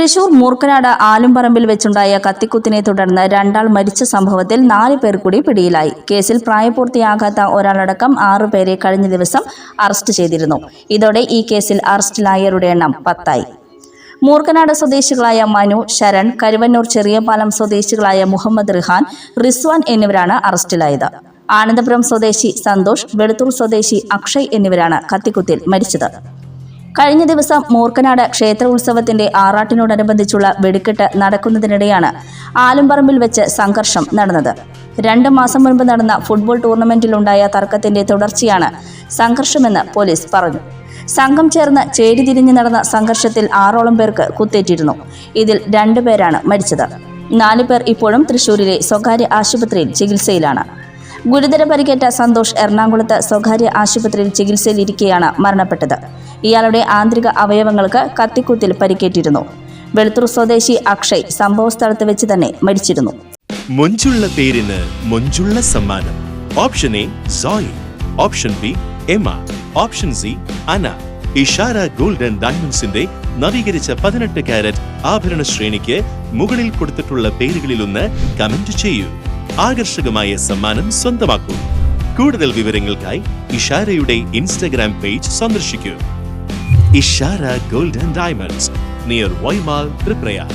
തൃശൂർ മൂർക്കനാട് ആലുംപറമ്പിൽ വെച്ചുണ്ടായ കത്തിക്കുത്തിനെ തുടർന്ന് രണ്ടാൾ മരിച്ച സംഭവത്തിൽ നാല് പേർ കൂടി പിടിയിലായി. കേസിൽ പ്രായപൂർത്തിയാകാത്ത ഒരാളടക്കം ആറുപേരെ കഴിഞ്ഞ ദിവസം അറസ്റ്റ് ചെയ്തിരുന്നു. ഇതോടെ ഈ കേസിൽ അറസ്റ്റിലായവരുടെ എണ്ണം പത്തായി. മൂർക്കനാട് സ്വദേശികളായ മനു ശരൺ കരുവന്നൂർ ചെറിയപാലം സ്വദേശികളായ മുഹമ്മദ് റിഹാൻ റിസ്വാൻ എന്നിവരാണ് അറസ്റ്റിലായത്. ആനന്ദപുരം സ്വദേശി സന്തോഷ് വെളുത്തൂർ സ്വദേശി അക്ഷയ് എന്നിവരാണ് കത്തിക്കുത്തിൽ മരിച്ചത്. കഴിഞ്ഞ ദിവസം മൂർക്കനാട് ക്ഷേത്ര ഉത്സവത്തിന്റെ ആറാട്ടിനോടനുബന്ധിച്ചുള്ള വെടിക്കെട്ട് നടക്കുന്നതിനിടെയാണ് ആലുംപറമ്പിൽ വെച്ച് സംഘർഷം നടന്നത്. രണ്ട് മാസം മുൻപ് നടന്ന ഫുട്ബോൾ ടൂർണമെന്റിലുണ്ടായ തർക്കത്തിന്റെ തുടർച്ചയാണ് സംഘർഷമെന്ന് പോലീസ് പറഞ്ഞു. സംഘം ചേർന്ന് ചേരി തിരിഞ്ഞു നടന്ന സംഘർഷത്തിൽ ആറോളം പേർക്ക് കുത്തേറ്റിരുന്നു. ഇതിൽ രണ്ടുപേരാണ് മരിച്ചത്. നാലു പേർ ഇപ്പോഴും തൃശൂരിലെ സ്വകാര്യ ആശുപത്രിയിൽ ചികിത്സയിലാണ്. ഗുരുതര പരിക്കേറ്റ സന്തോഷ് എറണാകുളത്ത് സ്വകാര്യ ആശുപത്രിയിൽ ചികിത്സയിലിരിക്കെയാണ് മരണപ്പെട്ടത്. ഇയാളുടെ ആന്തരിക അവയവങ്ങൾക്ക് കത്തിക്കുത്തിൽ പരിക്കേറ്റിരുന്നു. വെളുത്തൂർ സ്വദേശി അക്ഷയ് സംഭവസ്ഥലത്ത് വെച്ച് തന്നെ മരിച്ചിരുന്നു. മൊഞ്ചുള്ള പേരിന് മൊഞ്ചുള്ള സമ്മാനം. Option A Zoey. Option B Emma. Option C Ana. Ishara golden ഡയമണ്ട്സിന്റെ നവീകരിച്ച പതിനെട്ട് കാരറ്റ് ആഭരണ ശ്രേണിക്ക് മുകളിൽ കൊടുത്തിട്ടുള്ള പേരുകളിലൊന്ന് കമന്റ് ചെയ്യൂ. ആകർഷകമായ സമ്മാനം സ്വന്തമാക്കൂ. കൂടുതൽ വിവരങ്ങൾക്കായി ഇഷാരയുടെ ഇൻസ്റ്റഗ്രാം പേജ് സന്ദർശിക്കൂ. Ishara golden diamonds near Y Mall Triprayar